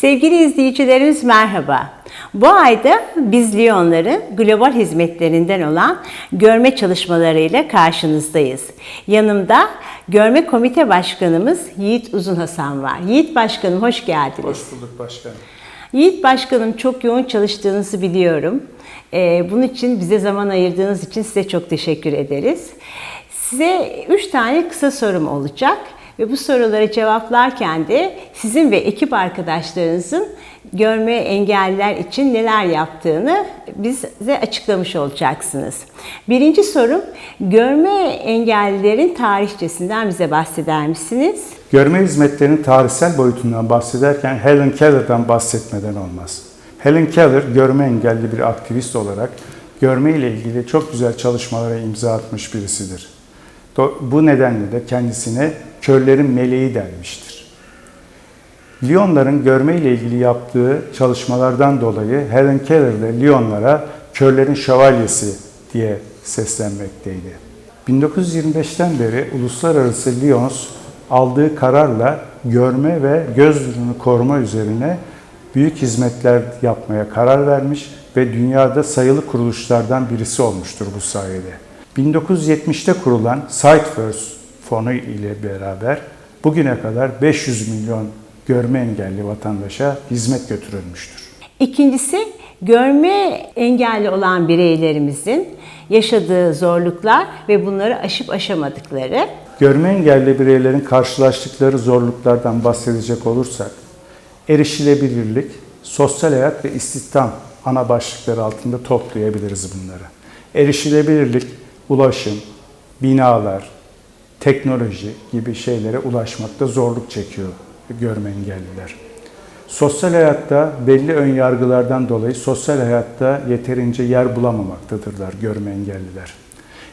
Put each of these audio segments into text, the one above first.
Sevgili izleyicilerimiz merhaba. Bu ayda biz Lyonların global hizmetlerinden olan görme çalışmalarıyla karşınızdayız. Yanımda Görme Komite Başkanımız Yiğit Uzun Hasan var. Yiğit Başkanım hoş geldiniz. Hoş bulduk başkanım. Yiğit Başkanım çok yoğun çalıştığınızı biliyorum. Ee, bunun için bize zaman ayırdığınız için size çok teşekkür ederiz. Size üç tane kısa sorum olacak ve bu soruları cevaplarken de sizin ve ekip arkadaşlarınızın görme engelliler için neler yaptığını bize açıklamış olacaksınız. Birinci sorum, görme engellilerin tarihçesinden bize bahseder misiniz? Görme hizmetlerinin tarihsel boyutundan bahsederken Helen Keller'dan bahsetmeden olmaz. Helen Keller görme engelli bir aktivist olarak görme ile ilgili çok güzel çalışmalara imza atmış birisidir. Bu nedenle de kendisine körlerin meleği denmiştir. Lyonların görme ile ilgili yaptığı çalışmalardan dolayı Helen Keller de Lyonlara körlerin şövalyesi diye seslenmekteydi. 1925'ten beri uluslararası Lyons aldığı kararla görme ve göz nurunu koruma üzerine büyük hizmetler yapmaya karar vermiş ve dünyada sayılı kuruluşlardan birisi olmuştur bu sayede. 1970'te kurulan Sight First fonu ile beraber bugüne kadar 500 milyon görme engelli vatandaşa hizmet götürülmüştür. İkincisi, görme engelli olan bireylerimizin yaşadığı zorluklar ve bunları aşıp aşamadıkları. Görme engelli bireylerin karşılaştıkları zorluklardan bahsedecek olursak, erişilebilirlik, sosyal hayat ve istihdam ana başlıkları altında toplayabiliriz bunları. Erişilebilirlik, ulaşım, binalar, teknoloji gibi şeylere ulaşmakta zorluk çekiyor görme engelliler. Sosyal hayatta belli ön yargılardan dolayı sosyal hayatta yeterince yer bulamamaktadırlar görme engelliler.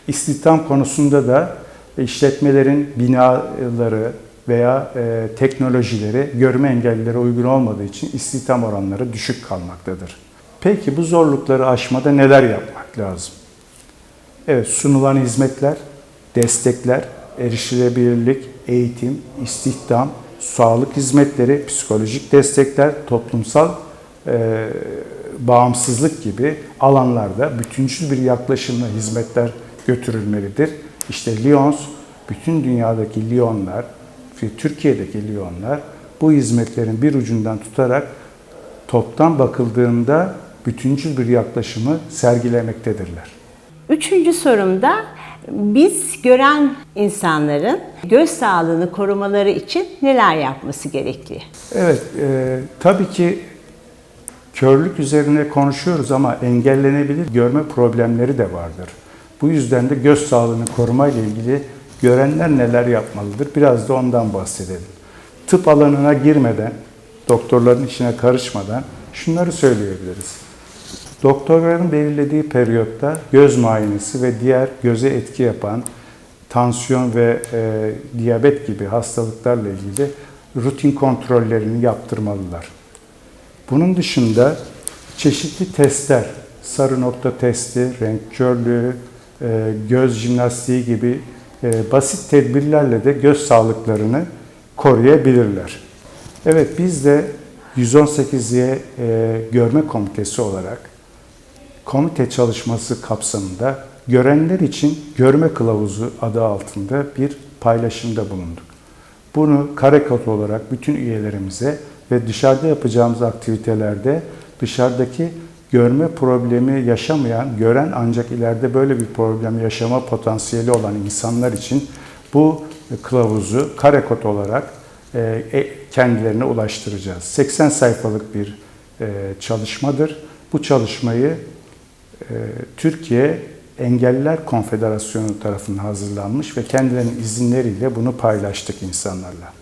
İstihdam konusunda da işletmelerin binaları veya e, teknolojileri görme engellilere uygun olmadığı için istihdam oranları düşük kalmaktadır. Peki bu zorlukları aşmada neler yapmak lazım? Evet, sunulan hizmetler, destekler, erişilebilirlik, eğitim, istihdam, sağlık hizmetleri, psikolojik destekler, toplumsal e, bağımsızlık gibi alanlarda bütüncül bir yaklaşımla hizmetler götürülmelidir. İşte Lyons, bütün dünyadaki Lyonlar Türkiye'deki Lyonlar bu hizmetlerin bir ucundan tutarak toptan bakıldığında bütüncül bir yaklaşımı sergilemektedirler. Üçüncü sorumda biz gören insanların göz sağlığını korumaları için neler yapması gerekli? Evet, e, tabii ki körlük üzerine konuşuyoruz ama engellenebilir görme problemleri de vardır. Bu yüzden de göz sağlığını koruma ile ilgili görenler neler yapmalıdır? Biraz da ondan bahsedelim. Tıp alanına girmeden, doktorların işine karışmadan şunları söyleyebiliriz. Doktorların belirlediği periyotta göz muayenesi ve diğer göze etki yapan tansiyon ve e, diyabet gibi hastalıklarla ilgili rutin kontrollerini yaptırmalılar. Bunun dışında çeşitli testler, sarı nokta testi, renk körlüğü, e, göz jimnastiği gibi e, basit tedbirlerle de göz sağlıklarını koruyabilirler. Evet biz de 118'ye e, görme komitesi olarak komite çalışması kapsamında görenler için görme kılavuzu adı altında bir paylaşımda bulunduk. Bunu kare kod olarak bütün üyelerimize ve dışarıda yapacağımız aktivitelerde dışarıdaki görme problemi yaşamayan, gören ancak ileride böyle bir problem yaşama potansiyeli olan insanlar için bu kılavuzu kare kod olarak e, kendilerine ulaştıracağız. 80 sayfalık bir e, çalışmadır. Bu çalışmayı e, Türkiye Engelliler Konfederasyonu tarafından hazırlanmış ve kendilerinin izinleriyle bunu paylaştık insanlarla.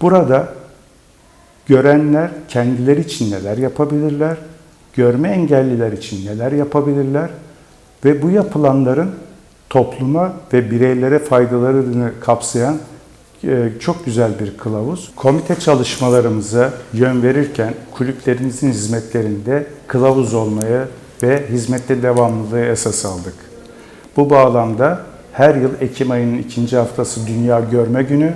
Burada görenler kendileri için neler yapabilirler, görme engelliler için neler yapabilirler ve bu yapılanların topluma ve bireylere faydalarını kapsayan çok güzel bir kılavuz. Komite çalışmalarımıza yön verirken kulüplerimizin hizmetlerinde kılavuz olmaya ve hizmette devamlılığı esas aldık. Bu bağlamda her yıl Ekim ayının ikinci haftası Dünya Görme Günü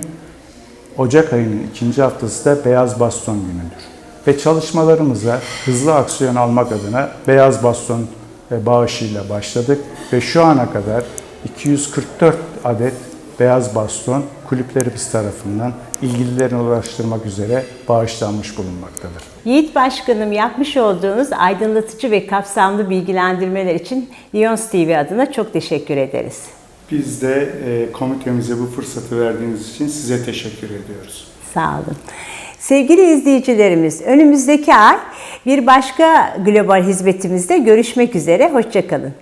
Ocak ayının ikinci haftası da Beyaz Baston günüdür. Ve çalışmalarımıza hızlı aksiyon almak adına Beyaz Baston e, bağışıyla başladık ve şu ana kadar 244 adet beyaz baston kulüplerimiz tarafından ilgililerine ulaştırmak üzere bağışlanmış bulunmaktadır. Yiğit Başkanım yapmış olduğunuz aydınlatıcı ve kapsamlı bilgilendirmeler için Lions TV adına çok teşekkür ederiz. Biz de e, komitemize bu fırsatı verdiğiniz için size teşekkür ediyoruz. Sağ olun. Sevgili izleyicilerimiz, önümüzdeki ay bir başka global hizmetimizde görüşmek üzere. Hoşçakalın.